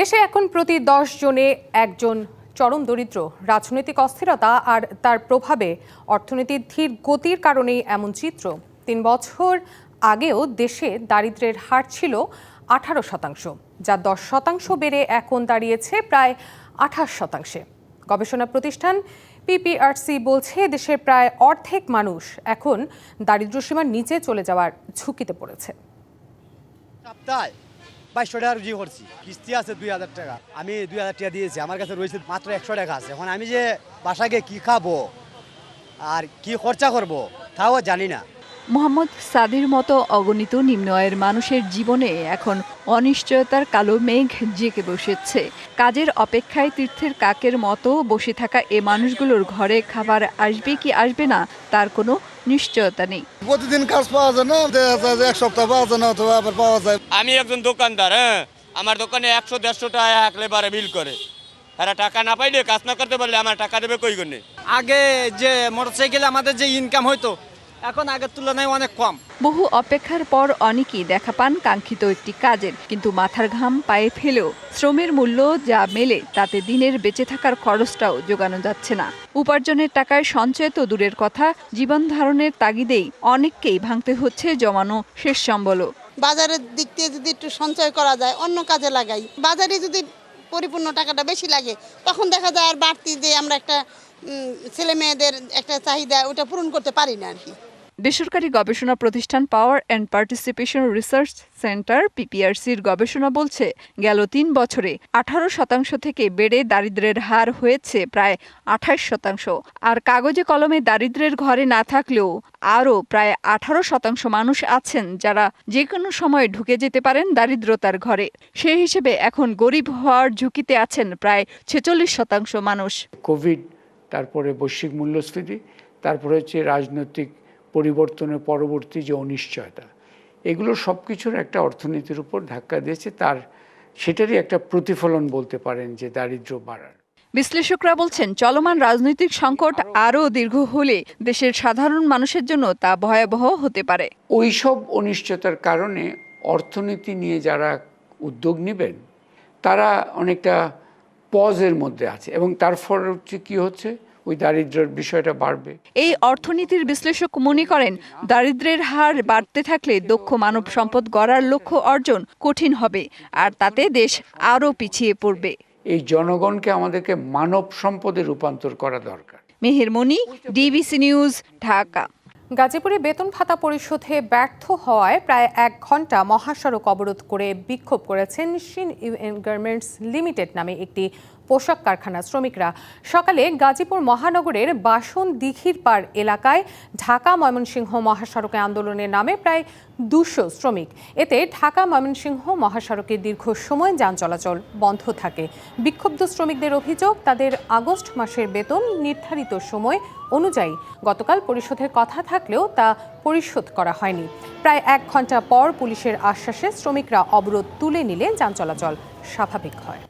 দেশে এখন প্রতি দশ জনে একজন চরম দরিদ্র। রাজনৈতিক অস্থিরতা আর তার প্রভাবে অর্থনীতির ধীর গতির কারণেই এমন চিত্র। তিন বছর আগেও দেশে দারিদ্র্যের হার ছিল আঠারো শতাংশ, যা দশ শতাংশ বেড়ে এখন দাঁড়িয়েছে প্রায় আঠাশ শতাংশে। গবেষণা প্রতিষ্ঠান পিপিআরসি বলছে, দেশের প্রায় অর্ধেক মানুষ এখন দারিদ্র্যসীমার নিচে চলে যাওয়ার ঝুঁকিতে পড়েছে। বাইশশো টাকা রুজি করছি। কিস্তি আছে দুই হাজার টাকা। আমি দুই হাজার টাকা দিয়েছি। আমার কাছে রয়েছে মাত্র একশো টাকা আছে। এখন আমি যে বাসাকে কি খাব আর কি খরচা করব, তাও জানি না। মোহাম্মদ সাদির মতো অগণিত নিম্ন আয়ের মানুষের জীবনে এখন অনিশ্চয়তার কালো মেঘ জেঁকে বসেছে। কাজের অপেক্ষায় তীর্থের কাকের মতো বসে থাকা এ মানুষগুলোর ঘরে খাবার আসবে কি আসবে না, তার কোনো নিশ্চয়তা নেই। প্রতিদিন কাজ পাওয়া যায় না দেখা যায় যে এক সপ্তাহ পাওয়া যায় না অথবা আবার পাওয়া যায়। আমি একজন দোকানদার হ্যাঁ? আমার দোকানে একশো দেড়শো টাকা এক লেবারে বিল করে। এরা টাকা না পাইলে কাজ না করতে পারলে আমার টাকা দেবে কই গণ্যে আগে যে মোটরসাইকেলে আমাদের যে ইনকাম হইতো এখন আগের তুলনায় অনেক কম। বহু অপেক্ষার পর অনেকেই দেখা পান কাঙ্ক্ষিত একটি কাজের কিন্তু মাথার ঘাম পায়ে ফেলেও শ্রমের মূল্য যা মেলে তাতে দিনের বেঁচে থাকার খরচটাও যোগানো যাচ্ছে না। উপার্জনের টাকায় সঞ্চয় তো দূরের কথা জীবন ধারণের তাগিদেই অনেককেই ভাঙতে হচ্ছে জমানো শেষ সম্বলও। বাজারের দিক থেকে যদি একটু সঞ্চয় করা যায় অন্য কাজে লাগাই। বাজারে যদি পরিপূর্ণ টাকাটা বেশি লাগে তখন দেখা যায় আর বাড়তি যে আমরা একটা ছেলে মেয়েদের একটা চাহিদা ওটা পূরণ করতে পারি না আর কি। বেসরকারি গবেষণা প্রতিষ্ঠান power and participation research centre, পিপিআরসির গবেষণা বলছে, গেল তিন বছরে আঠারো শতাংশ থেকে বেড়ে দারিদ্র্যের হার হয়েছে প্রায় আঠাশ শতাংশ। আর কাগজে কলমে দারিদ্র্যের ঘরে না থাকলেও আরও প্রায় আঠারো শতাংশ মানুষ আছেন যারা যে কোনো সময় ঢুকে যেতে পারেন দারিদ্রতার ঘরে। সেই হিসেবে এখন গরিব হওয়ার ঝুঁকিতে আছেন প্রায় ছেচল্লিশ শতাংশ মানুষ। কোভিড, তারপরে বৈশ্বিক মূল্যস্ফীতি, তারপরে হচ্ছে রাজনৈতিক পরিবর্তনের পরবর্তী যে অনিশ্চয়তা এগুলো সব কিছুর একটা অর্থনীতির উপর ধাক্কা দিয়েছে। তার সেটারই একটা প্রতিফলন বলতে পারেন যে দারিদ্র্য বাড়ার। বিশ্লেষকরা বলছেন চলমান রাজনৈতিক সংকট আরও দীর্ঘ হলে দেশের সাধারণ মানুষের জন্য তা ভয়াবহ হতে পারে। ওই সব অনিশ্চয়তার কারণে অর্থনীতি নিয়ে যারা উদ্যোগ নেবেন তারা অনেকটা পজের মধ্যে আছে। এবং তার ফলে হচ্ছে কী হচ্ছে? ওই দারিদ্র্যের বিষয়টা বাড়বে। এই অর্থনীতির বিশ্লেষক মনে করেন দারিদ্র্যের হার বাড়তে থাকলে দক্ষ মানব সম্পদ গড়ার লক্ষ্য অর্জন কঠিন হবে আর তাতে দেশ আরও পিছিয়ে পড়বে। এই জনগণকে আমাদেরকে মানব সম্পদে রূপান্তর করা দরকার। Mehermoni DBC news Dhaka. গাজীপুরে বেতন ভাতা পরিশোধে ব্যর্থ হওয়ায় প্রায় এক ঘণ্টা মহাসড়ক অবরোধ করে বিক্ষোভ করেছেন শিন ইউএন গার্মেন্টস লিমিটেড নামে একটি পোশাক কারখানার শ্রমিকরা। সকালে গাজীপুর মহানগরের বাসন দিঘির পাড় এলাকায় ঢাকা ময়মনসিংহ মহাসড়কে আন্দোলনের নামে প্রায় দুশো শ্রমিক। এতে ঢাকা ময়মনসিংহ মহাসড়কে দীর্ঘ সময় যান চলাচল বন্ধ থাকে। বিক্ষুব্ধ শ্রমিকদের অভিযোগ, তাদের আগস্ট মাসের বেতন নির্ধারিত সময় অনুযায়ী গতকাল পরিশোধের কথা থাকলেও তা পরিশোধ করা হয়নি। প্রায় এক ঘণ্টা পর পুলিশের আশ্বাসে শ্রমিকরা অবরোধ তুলে নিলে যান চলাচল স্বাভাবিক হয়।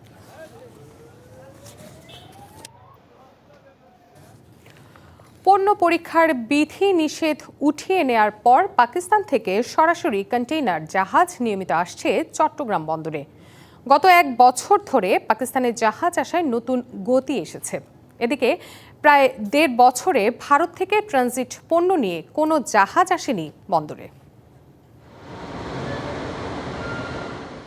পণ্য পরীক্ষার বিধি নিষেধ উঠিয়ে নেয়ার পর পাকিস্তান থেকে সরাসরি কন্টেইনার জাহাজ নিয়মিত আসছে চট্টগ্রাম বন্দরে। গত এক বছর ধরে পাকিস্তানের জাহাজ আসায় নতুন গতি এসেছে। এদিকে প্রায় দেড় বছরে ভারত থেকে ট্রানজিট পণ্য নিয়ে কোনো জাহাজ আসেনি বন্দরে।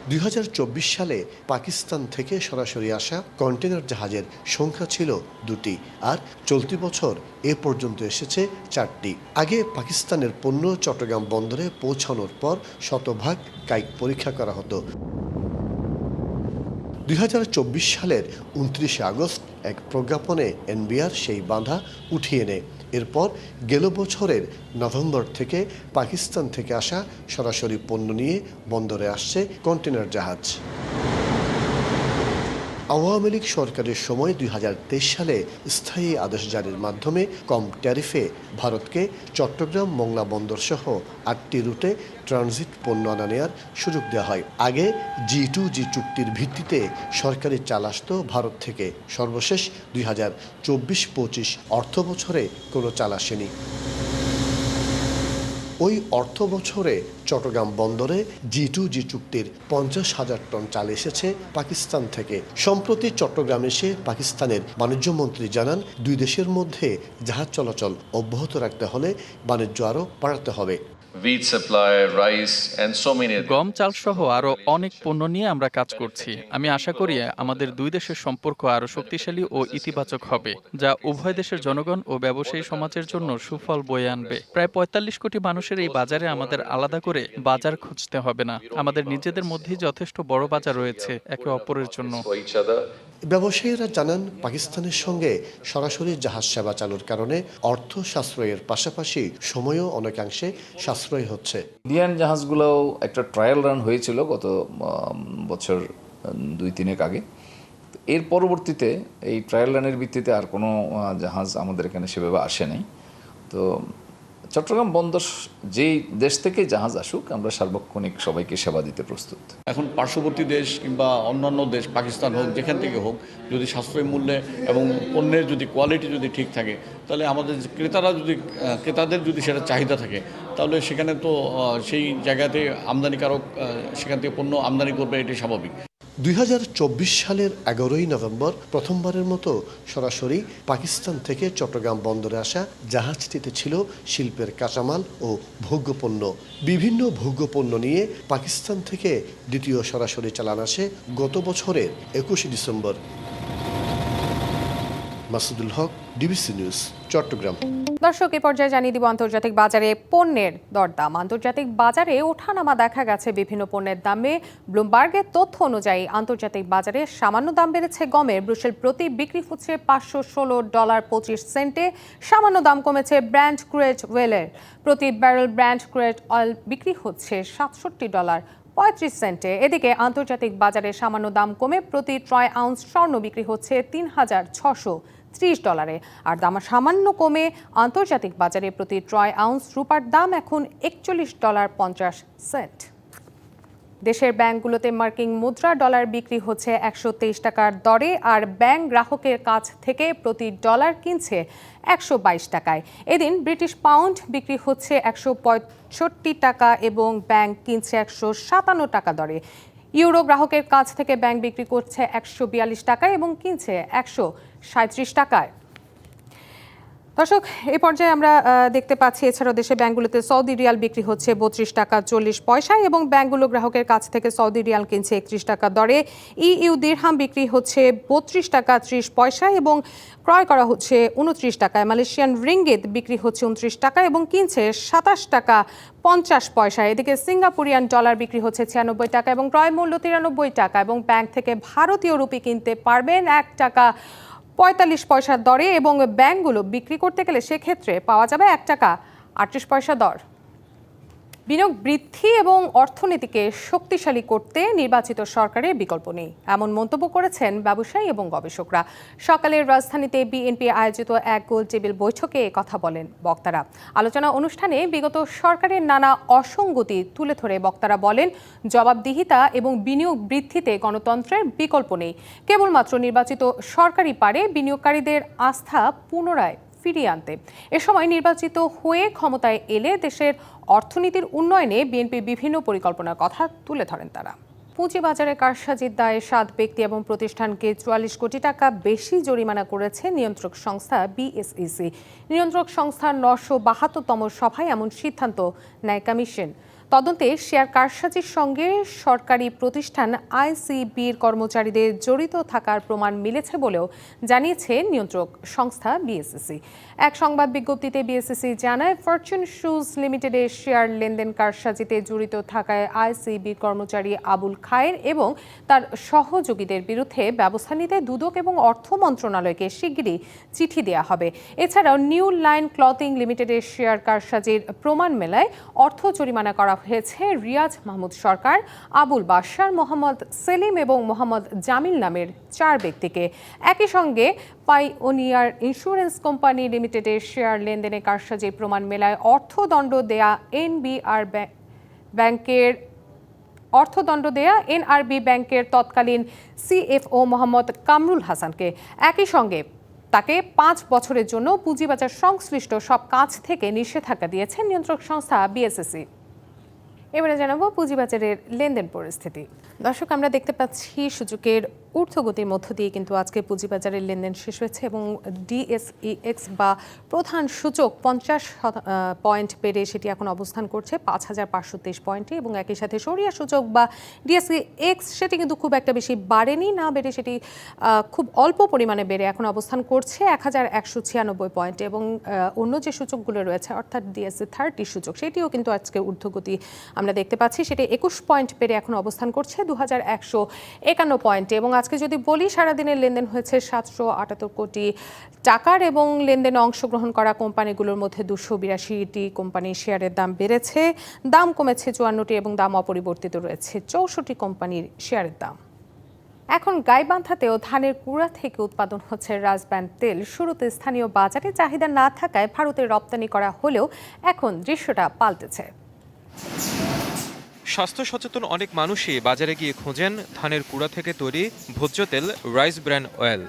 দুই হাজার চব্বিশ সালে পাকিস্তান থেকে সরাসরি আসা কন্টেনার জাহাজের সংখ্যা ছিল দুটি আর চলতি বছর এ পর্যন্ত এসেছে চারটি। আগে পাকিস্তানের পণ্য চট্টগ্রাম বন্দরে পৌঁছানোর পর শতভাগ কাইক পরীক্ষা করা হতো। দুই হাজার চব্বিশ সালের উনত্রিশে আগস্ট এক প্রজ্ঞাপনে এনবিআর সেই বাঁধা উঠিয়ে নেয়। এরপর গেল বছরের নভেম্বর থেকে পাকিস্তান থেকে আসা সরাসরি পণ্য নিয়ে বন্দরে আসছে কন্টেনার জাহাজ। আওয়ামী লীগ সরকারের সময় দুই হাজার তেইশ সালে স্থায়ী আদেশ জারির মাধ্যমে কম ট্যারিফে ভারতকে চট্টগ্রাম মংলা বন্দর সহ আটটি রুটে ট্রানজিট পণ্য আনা নেওয়ার সুযোগ দেওয়া হয়। আগে জি টু জি চুক্তির ভিত্তিতে সরকারি চাল আসত ভারত থেকে। সর্বশেষ দুই হাজার চব্বিশ পঁচিশ অর্থ বছরে কোনো চাল আসেনি। ওই অর্থ বছরে চট্টগ্রাম বন্দরে জি টু জি চুক্তির পঞ্চাশ হাজার টন চাল এসেছে পাকিস্তান থেকে। সম্প্রতি চট্টগ্রাম এসে পাকিস্তানের বাণিজ্য মন্ত্রী জানান, দুই দেশের মধ্যে জাহাজ চলাচল অব্যাহত রাখতে হলে বাণিজ্য আরও বাড়াতে হবে। গম চাল সহ আরও অনেক পণ্য নিয়ে আমরা কাজ করছি। আমি আশা করি আমাদের দুই দেশের সম্পর্ক আরও শক্তিশালী ও ইতিবাচক হবে যা উভয় দেশের জনগণ ও ব্যবসায়ী সমাজের জন্য সুফল বয়ে আনবে। প্রায় পঁয়তাল্লিশ কোটি মানুষের এই বাজারে আমাদের আলাদা করে বাজার খুঁজতে হবে না। আমাদের নিজেদের মধ্যেই যথেষ্ট বড় বাজার রয়েছে একে অপরের জন্য. ব্যবসায়ীরা জানান, পাকিস্তানের সঙ্গে সরাসরি জাহাজ সেবা চালুর কারণে অর্থ সাশ্রয়ের পাশাপাশি সময়ও অনেকাংশে সাশ্রয় হচ্ছে। ইন্ডিয়ান জাহাজগুলোও একটা ট্রায়াল রান হয়েছিল গত বছর, দুই তিনেক আগে। এর পরবর্তীতে এই ট্রায়াল রানের ভিত্তিতে আর কোনো জাহাজ আমাদের এখানে সেভাবে আসে নাই। তো চট্টগ্রাম বন্দর যেই দেশ থেকে জাহাজ আসুক, আমরা সার্বক্ষণিক সবাইকে সেবা দিতে প্রস্তুত। এখন পার্শ্ববর্তী দেশ কিংবা অন্যান্য দেশ, পাকিস্তান হোক, যেখান থেকে হোক, যদি সাশ্রয়ী মূল্যে এবং পণ্যের যদি কোয়ালিটি যদি ঠিক থাকে, তাহলে আমাদের ক্রেতারা যদি ক্রেতাদের যদি সেটা চাহিদা থাকে, তাহলে সেখানে তো সেই জায়গাতে আমদানিকারক সেখান থেকে পণ্য আমদানি করবে এটি স্বাভাবিক। দুই হাজার চব্বিশ সালের এগারোই নভেম্বর প্রথমবারের মতো সরাসরি পাকিস্তান থেকে চট্টগ্রাম বন্দরে আসা জাহাজটিতে ছিল শিল্পের কাঁচামাল ও ভোগ্যপণ্য। বিভিন্ন ভোগ্যপণ্য নিয়ে পাকিস্তান থেকে দ্বিতীয় সরাসরি চালান আসে গত বছরের একুশে December. Masudul Haque, DBC news, Chattogram. দর্শক, এ পর্যায়ে জানিয়ে দিব আন্তর্জাতিক বাজারে পণ্যের দরদাম। আন্তর্জাতিক বাজারে ওঠানামা দেখা গেছে বিভিন্ন পণ্যের দামে। ব্লুমবার্গের তথ্য অনুযায়ী আন্তর্জাতিক বাজারে সামান্য দাম বেড়েছে গমের। ব্রুসেল প্রতি বিক্রি হচ্ছে পাঁচশো ষোলো ডলার পঁচিশ সেন্টে। সামান্য দাম কমেছে ব্র্যান্ড ক্রুয়েট ওয়েলের। প্রতি ব্যারেল ব্র্যান্ড ক্রুয়েট অয়েল বিক্রি হচ্ছে সাতষট্টি ডলার পঁয়ত্রিশ সেন্টে। এদিকে আন্তর্জাতিক বাজারে সামান্য দাম কমে প্রতি ট্রয় আউন্স স্বর্ণ বিক্রি হচ্ছে তিন হাজার ছশো ত্রিশ ডলারে। আর দাম সামান্য কমে আন্তর্জাতিক বাজারে প্রতি ট্রয় আউন্স রূপার দাম এখন একচল্লিশ ডলার পঞ্চাশ সেন্ট। দেশের ব্যাংকগুলোতে মার্কিন মুদ্রা ডলার বিক্রি হচ্ছে একশো তেইশ টাকার দরে, আর ব্যাংক গ্রাহকের কাছ থেকে প্রতি ডলার কিনছে একশো বাইশ টাকায়। এদিন ব্রিটিশ পাউন্ড বিক্রি হচ্ছে একশো পঁয়ষট্টি টাকা এবং ব্যাংক কিনছে একশো সাতান্ন টাকা দরে। ইউরো গ্রাহকের কাছ থেকে ব্যাংক বিক্রি করছে একশো বিয়াল্লিশ টাকায় এবং কিনছে একশো টাকায়। দর্শক এই পর্যায়ে আমরা দেখতে পাচ্ছি এছাড়াও দেশে ব্যাংকগুলোতে সৌদি রিয়াল বিক্রি হচ্ছে বত্রিশ টাকা চল্লিশ পয়সায় এবং ব্যাংকগুলো গ্রাহকের কাছ থেকে সৌদি রিয়াল কিনছে একত্রিশ টাকা দরে। ইইউ দিরহাম বিক্রি হচ্ছে বত্রিশ টাকা ত্রিশ পয়সায় এবং ক্রয় করা হচ্ছে উনত্রিশ টাকায় মালয়েশিয়ান রিঙ্গিত বিক্রি হচ্ছে উনত্রিশ টাকা এবং কিনছে সাতাশ টাকা পঞ্চাশ পয়সা। এদিকে সিঙ্গাপুরিয়ান ডলার বিক্রি হচ্ছে ছিয়ানব্বই টাকা এবং ক্রয় মূল্য তিরানব্বই টাকা এবং ব্যাংক থেকে ভারতীয় রুপি কিনতে পারবেন এক টাকা পঁয়তাল্লিশ পয়সার দরে এবং ব্যাংকগুলো বিক্রি করতে গেলে সেক্ষেত্রে পাওয়া যাবে এক টাকা আটত্রিশ পয়সা দর। বিনিয়োগ বৃদ্ধি এবং অর্থনীতিকে শক্তিশালী করতে নির্বাচিত সরকারের বিকল্প নেই। এমন মন্তব্য করেছেন ব্যবসায়ী এবং গবেষকরা। সকালের রাজধানীতে বিএনপি আয়োজিত এক গোল টেবিল বৈঠকে কথা বলেন বক্তারা। আলোচনা অনুষ্ঠানে বিগত সরকারের নানা অসঙ্গতি তুলে ধরে বক্তারা বলেন, জবাবদিহিতা এবং বিনিয়োগ বৃদ্ধিতে গণতন্ত্রের বিকল্প নেই। কেবলমাত্র নির্বাচিত সরকারই পারে বিনিয়োগকারীদের আস্থা পুনরায় ফিরিয়ে আনতে। এ সময় নির্বাচিত হয়ে ক্ষমতায় এলে দেশের অর্থনীতির উন্নয়নে বিএনপি বিভিন্ন পরিকল্পনার কথা তুলে ধরেন তারা। পুঁজিবাজারে কারসাজির দায়ে সাত ব্যক্তি এবং প্রতিষ্ঠানকে চুয়াল্লিশ কোটি টাকা বেশি জরিমানা করেছে নিয়ন্ত্রক সংস্থা বিএসইসি। নিয়ন্ত্রক সংস্থার নশো বাহাত্তরতম সভায় এমন সিদ্ধান্ত নেয় কমিশন। তদন্তে শেয়ার কারসাজির সঙ্গে সরকারি প্রতিষ্ঠান আইসিবির কর্মচারীদের জড়িত থাকার প্রমাণ মিলেছে বলেও জানিয়েছে নিয়ন্ত্রক সংস্থা বিএসসিসি এক সংবাদ বিজ্ঞপ্তিতে বিএসসিসি জানায়, ফরচুন শুজ লিমিটেডের শেয়ার লেনদেন কারসাজিতে জড়িত থাকায় আইসিবির কর্মচারী আবুল খায়ের এবং তার সহযোগীদের বিরুদ্ধে ব্যবস্থা নিতে দুদক এবং অর্থ মন্ত্রণালয়কে শিগগিরই চিঠি দেওয়া হবে। এছাড়াও নিউ লাইন ক্লথিং লিমিটেডের শেয়ার কারসাজির প্রমাণ মেলায় অর্থ জরিমানা করা হয়েছে রিয়াজ মাহমুদ সরকার, আবুল বাশার, মোহাম্মদ সেলিম এবং মোহাম্মদ জামিল নামের চার ব্যক্তিকে। একই সঙ্গে পাইওনিয়ার ইন্স্যুরেন্স কোম্পানি লিমিটেডের শেয়ার লেনদেনে কারসাজির প্রমাণ মেলায় অর্থদণ্ড দেয়া এনবিআর ব্যাংকের, অর্থদণ্ড দেয়া এনআরবি ব্যাংকের তৎকালীন সিএফও মোহাম্মদ কামরুল হাসানকে। একই সঙ্গে তাকে পাঁচ বছরের জন্য পুঁজিবাজার সংশ্লিষ্ট সব কাজ থেকে নিষেধাজ্ঞা দিয়েছে নিয়ন্ত্রক সংস্থা বিএসএসি এবারে জানাব পুঁজিবাজারের লেনদেন পরিস্থিতি। দর্শক, আমরা দেখতে পাচ্ছি সূচকের ঊর্ধ্বগতির মধ্য দিয়ে কিন্তু আজকে পুঁজিবাজারের লেনদেন শেষ হয়েছে এবং ডিএসইএক্স বা প্রধান সূচক পঞ্চাশ পয়েন্ট বেড়ে সেটি এখন অবস্থান করছে পাঁচ হাজার পাঁচশো তেইশ পয়েন্টে এবং একই সাথে সরিয়া সূচক বা ডিএসইএক্স সেটি কিন্তু খুব একটা বেশি বাড়েনি, না বেড়ে সেটি খুব অল্প পরিমাণে বেড়ে এখন অবস্থান করছে এক হাজার একশো ছিয়ানব্বই পয়েন্টে এবং অন্য যে সূচকগুলো রয়েছে অর্থাৎ ডিএসসি থার্টি সূচক সেটিও কিন্তু আজকে ঊর্ধ্বগতি আমরা দেখতে পাচ্ছি, সেটি একুশ পয়েন্ট বেড়ে এখন অবস্থান করছে। দু হাজার একশো একান্ন পয়েন্টে। এবং আজকে যদি বলি, সারাদিনের লেনদেন হয়েছে সাতশো আটাত্তর কোটি টাকার এবং লেনদেনে অংশগ্রহণ করা কোম্পানিগুলোর মধ্যে দুশো বিরাশিটি কোম্পানির শেয়ারের দাম বেড়েছে, দাম কমেছে চুয়ান্নটি এবং দাম অপরিবর্তিত রয়েছে চৌষট্টি কোম্পানির শেয়ারের দাম। এখন গাইবান্ধাতেও ধানের কুড়া থেকে উৎপাদন হচ্ছে রাজব্যান্ড তেল। শুরুতে স্থানীয় বাজারে চাহিদা না থাকায় ভারতে রপ্তানি করা হলেও এখন দৃশ্যটা পাল্টেছে। স্বাস্থ্য সচেতন অনেক মানুষই বাজারে গিয়ে খোঁজেন ধানের কুড়া থেকে তৈরি ভোজ্য তেল, রাইস ব্র্যান্ড অয়েল।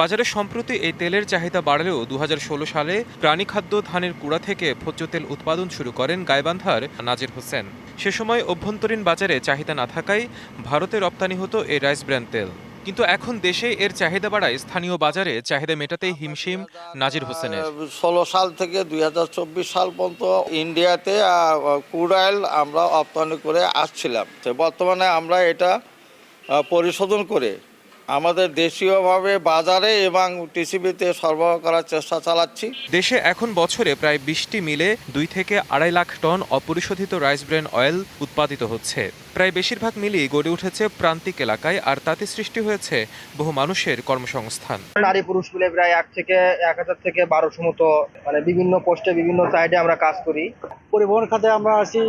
বাজারে সম্প্রতি এই তেলের চাহিদা বাড়লেও দু হাজার ষোলো সালে প্রাণীখাদ্য ধানের কুড়া থেকে ভোজ্য তেল উৎপাদন শুরু করেন গাইবান্ধার নাজির হোসেন। সে সময় অভ্যন্তরীণ বাজারে চাহিদা না থাকায় ভারতে রপ্তানি হতো এই রাইস ব্র্যান্ড তেল। কিন্তু এখন দেশে এর চাহিদা বাড়ায় স্থানীয় বাজারে চাহিদা মেটাতে হিমশিম নাজির হোসেনের। ষোলো সাল থেকে দুই হাজার চব্বিশ সাল পর্যন্ত ইন্ডিয়াতে ক্রুড অয়েল আমরা রপ্তানি করে আসছিলাম। বর্তমানে আমরা এটা পরিশোধন করে আমাদের দেশীয়ভাবে বাজারে এবং টিসিবিতে সরবরাহ করার চেষ্টা চালাচ্ছি। দেশে এখন বছরে প্রায় বিশটি মিলে দুই থেকে আড়াই লাখ টন অপরিশোধিত রাইস ব্রেন অয়েল উৎপাদিত হচ্ছে। প্রায় বেশিরভাগ মিলই গড়ে উঠেছে প্রান্তিক এলাকায় আর তাতে সৃষ্টি হয়েছে বহু মানুষের কর্মসংস্থান। নারী পুরুষ মিলে প্রায় এক থেকে এক হাজার থেকে বারোশো মতো মানে বিভিন্ন পোস্টে বিভিন্ন সাইডে আমরা কাজ করি। পরিবহন খাতে আমরা আছি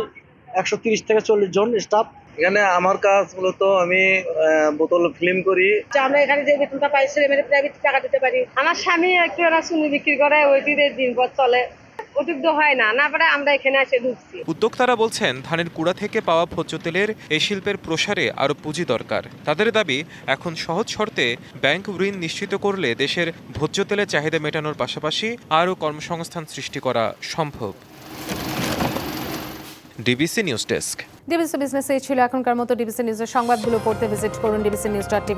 একশো তিরিশ থেকে চল্লিশ জন স্টাফ এখানে আমার কাজ মূলত আমি বোতল ফিল্ম করি। আমরা এখানে যে বেতনটা পাই ছেলে মেয়ে প্রাইভেট টাকা দিতে পারি। আমার স্বামী একটু এরা শুনি বিক্রি করে ওইটিতে দিন পর চলে হয় না না পারে আমরা এখানে এসে ঢুকছি। উদ্যোক্তারা বলছেন ধানের কুড়া থেকে পাওয়া ভোজ্য তেলের এই শিল্পের প্রসারে আরও পুঁজি দরকার। তাদের দাবি এখন সহজ শর্তে ব্যাংক ঋণ নিশ্চিত করলে দেশের ভোজ্য তেলের চাহিদা মেটানোর পাশাপাশি আরও কর্মসংস্থান সৃষ্টি করা সম্ভব। DBC news desk. DBC business ছিল এখনকার মতো ডিবিসি নিউজের সংবাদগুলো পড়তে ভিজিট করুন ডিবিসি নিউজ ডট